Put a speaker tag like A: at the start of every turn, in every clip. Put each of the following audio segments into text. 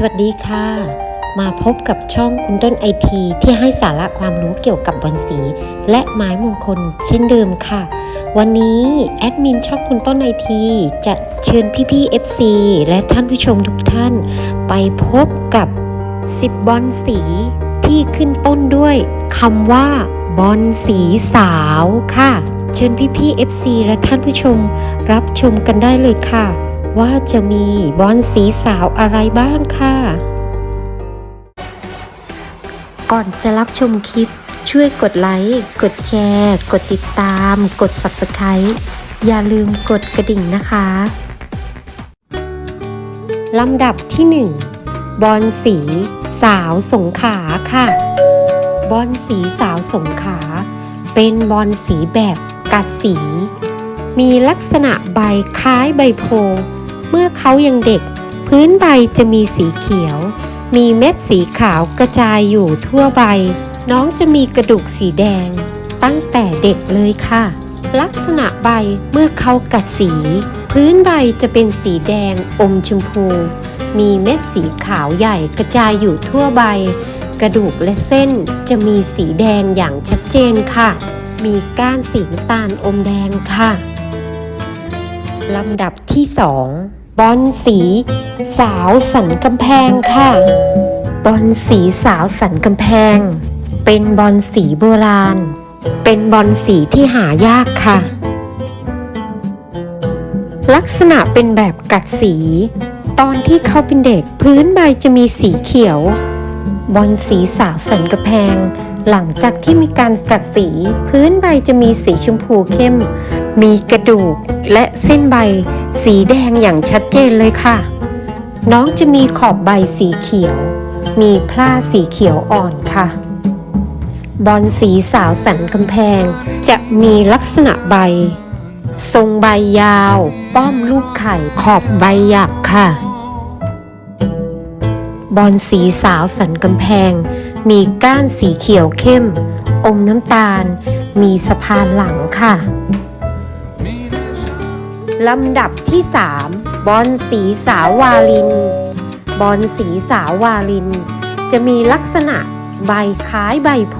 A: สวัสดีค่ะ มาพบกับช่องคุณต้นไอทีที่ให้สาระความรู้เกี่ยวกับบอนสี และไม้มงคลเช่นเดิมค่ะ วันนี้แอดมินช่องคุณต้นไอทีจะเชิญพี่ๆ FC และท่านผู้ชมทุกท่าน ไปพบกับ 10 บอนสีที่ขึ้นต้นด้วยคำว่าบอนสีสาวค่ะ เชิญพี่ๆ FC และท่านผู้ชมรับชมกันได้เลยค่ะ ว่าจะมีบอนสีสาวอะไรบ้างค่ะ ก่อนจะรับชมคลิป ช่วยกดไลค์ กดแชร์ กดติดตาม กด Subscribe อย่าลืมกดกระดิ่งนะคะลำดับที่ 1 บอนสี สาวสงขลาค่ะ บอนสีสาวสงขลาเป็นบอนสีแบบกัดสี มีลักษณะใบคล้ายใบโพธิ์ เมื่อเขายังเด็ก พื้นใบจะมีสีเขียว มีเม็ดสีขาวกระจายอยู่ทั่วใบ น้องจะมีกระดูกสีแดง ตั้งแต่เด็กเลยค่ะ ลักษณะใบเมื่อเขากัดสี พื้นใบจะเป็นสีแดงอมชมพู มีเม็ดสีขาวใหญ่กระจายอยู่ทั่วใบ กระดูกและเส้นจะมีสีแดงอย่างชัดเจนค่ะ มีก้านสีน้ำตาลอมแดงค่ะลำดับที่สอง บอนสีสาวสันกำแพงค่ะ บอนสีสาวสันกำแพง เป็นบอนสีโบราณ เป็นบอนสีที่หายากค่ะ ลักษณะเป็นแบบกัดสี ตอนที่เขาเป็นเด็กพื้นใบจะมีสีเขียว บอนสีสาวสันกำแพง หลังจากที่มีการกัดสี พื้นใบจะมีสีชมพูเข้ม มีกระดูกและเส้นใบ สีแดงอย่างชัดเจนเลยค่ะ น้องจะมีขอบใบสีเขียว มีพล่าสีเขียวอ่อนค่ะ บอนสีสาวสันกำแพง จะมีลักษณะใบ ทรงใบยาว ป้อมรูปไข่ขอบใบหยักค่ะ บอนสีสาวสันกำแพง มีก้านสีเขียวเข้ม อมน้ำตาล มีสะพานหลังค่ะ ลำดับที่ 3 บอนสีสาววาลิน บอนสีสาววาลิน จะมีลักษณะใบคล้ายใบโพ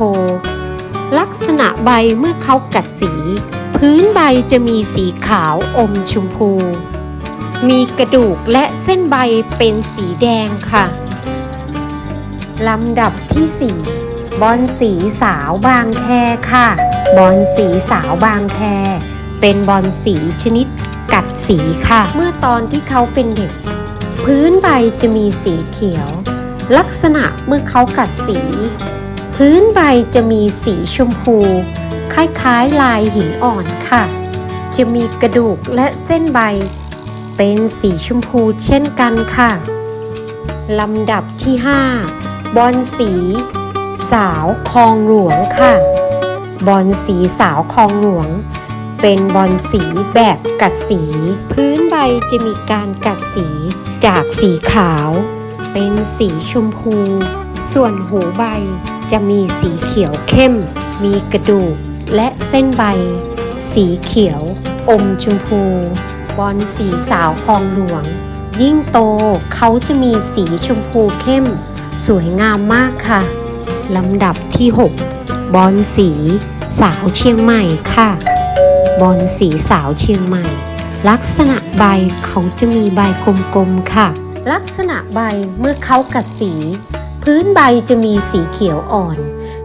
A: ลักษณะใบเมื่อเขากัดสี พื้นใบจะมีสีขาวอมชมพู มีกระดูกและเส้นใบเป็นสีแดงค่ะ ลำดับที่ 4 บอนสีสาวบางแคค่ะ บอนสีสาวบางแค เป็นบอนสีชนิดกัดสีค่ะ เมื่อตอนที่เขาเป็นเด็ก พื้นใบจะมีสีเขียว ลักษณะเมื่อเขากัดสี พื้นใบจะมีสีชมพู คล้ายๆลายหินอ่อนค่ะ จะมีกระดูกและเส้นใบ เป็นสีชมพูเช่นกันค่ะลำดับที่ 5 บอนสี สาวคลองหลวงค่ะ บอนสีสาวคลองหลวง เป็นบอนสีแบบกัดสี พื้นใบจะมีการกัดสีจากสีขาว เป็นสีชมพู ส่วนหูใบจะมีสีเขียวเข้ม มีกระดูกและเส้นใบ สีเขียวอมชมพู บอนสีสาวคลองหลวง ยิ่งโตเขาจะมีสีชมพูเข้ม สวยงามมากค่ะ ลำดับที่ 6 บอนสี สาวเชียงใหม่ค่ะ บอนสีสาวเชียงใหม่ ลักษณะใบเขาจะมีใบกลมๆค่ะ ลักษณะใบเมื่อเขากัดสี พื้นใบจะมีสีเขียวอ่อน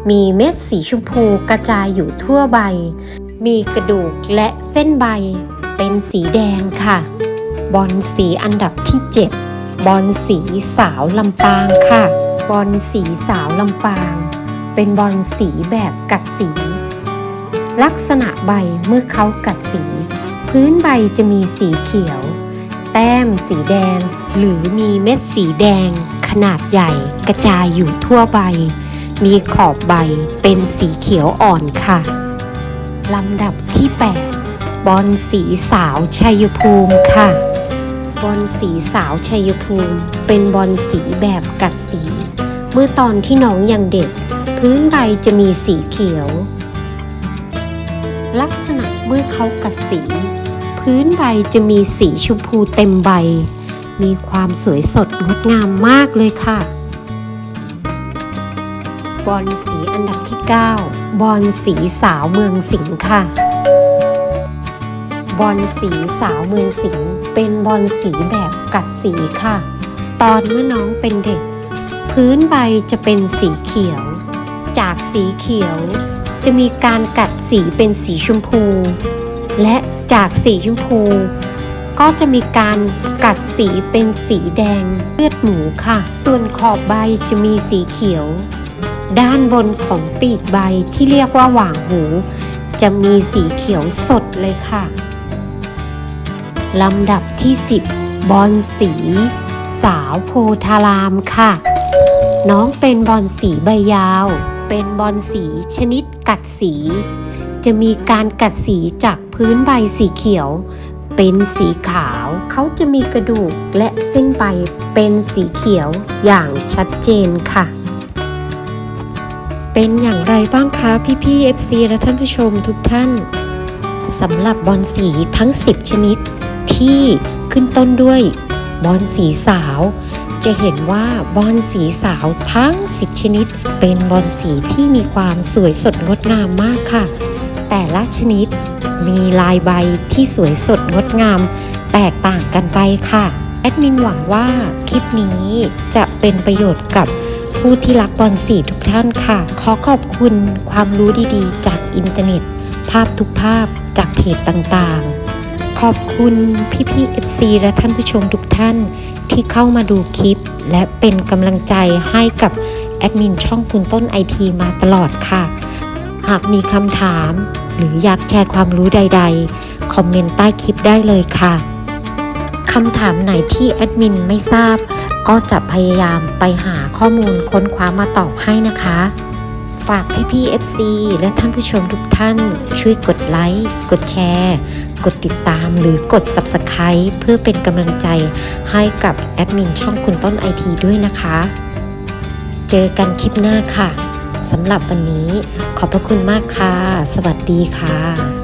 A: มีเม็ดสีชมพูกระจายอยู่ทั่วใบ มีกระดูกและเส้นใบ เป็นสีแดงค่ะ บอนสีอันดับที่ 7บอนสีสาวลำปางค่ะ บอนสีสาวลำปาง เป็นบอนสีแบบกัดสี ลักษณะใบเมื่อเขากัดสี พื้นใบจะมีสีเขียว แต้มสีแดง หรือมีเม็ดสีแดง ขนาดใหญ่กระจายอยู่ทั่วใบ มีขอบใบเป็นสีเขียวอ่อนค่ะ ลำดับที่ 8 บอนสีสาวชัยภูมิค่ะบอนสีสาวชัยภูมิ เป็นบอนสีแบบกัดสี เมื่อตอนที่น้องยังเด็ก พื้นใบจะมีสีเขียว ลักษณะเมื่อเขากัดสี พื้นใบจะมีสีชมพูเต็มใบ มีความสวยสดงดงามมากเลยค่ะ บอลสีอันดับที่ 9 บอลสีสาวเมืองสิงห์ค่ะบอลสีสาวเมืองสิงห์เป็นบอลสีแบบกัดสีค่ะ ตอนเมื่อน้องเป็นเด็ก พื้นใบจะเป็นสีเขียว จากสีเขียวจะมีการกัดสีเป็นสีชมพู และจากสีชมพู ก็จะมีการกัดสีเป็นสีแดงเลือดหมูค่ะ ส่วนขอบใบจะมีสีเขียว ด้านบนของปีกใบที่เรียกว่าหว่างหู จะมีสีเขียวสดเลยค่ะลำดับที่ 10 บอลสี สาวโพธารามค่ะ น้องเป็นบอลสีใบยาว เป็นบอลสีชนิดกัดสี จะมีการกัดสีจากพื้นใบสีเขียว เป็นสีขาว เขาจะมีกระดูกและเส้นใบเป็นสีเขียวอย่างชัดเจนค่ะ เป็นอย่างไรบ้างคะพี่พี่ๆ FC และท่านผู้ชมทุกท่านสำหรับบอลสีทั้ง 10 ชนิดที่ขึ้นต้นด้วยบอลสีสาว จะเห็นว่าบอลสีสาวทั้ง 10 ชนิด เป็นบอลสีที่มีความสวยสดงดงามมากค่ะ แต่ละชนิดมีลายใบที่สวยสดงดงาม แตกต่างกันไปค่ะแอดมินหวังว่าคลิปนี้จะเป็นประโยชน์กับผู้ที่รักบอลสีทุกท่านค่ะ ขอขอบคุณความรู้ดีๆ จากอินเทอร์เน็ต ภาพทุกภาพจากเพจต่างๆ ขอบคุณพี่ๆ FC และท่านผู้ชมทุกท่านที่เข้ามาดูคลิป และเป็นกำลังใจให้กับแอดมินช่องคุณต้นไอทีมาตลอดค่ะ หากมีคำถาม หรืออยากแชร์ความรู้ใด ๆ คอมเมนต์ใต้คลิปได้เลยค่ะคำถามไหนที่แอดมินไม่ทราบ ก็จะพยายามไปหาข้อมูลค้นคว้ามาตอบให้นะคะ ฝากพี่ๆ FC และท่านผู้ชมทุกท่านช่วยกดไลค์ กดแชร์ กดติดตามหรือกด Subscribe เพื่อเป็นกำลังใจให้กับแอดมินช่องคุณต้นไอทีด้วยนะคะ เจอกันคลิปหน้าค่ะสำหรับวันนี้ขอบพระคุณมากค่ะ สวัสดีค่ะ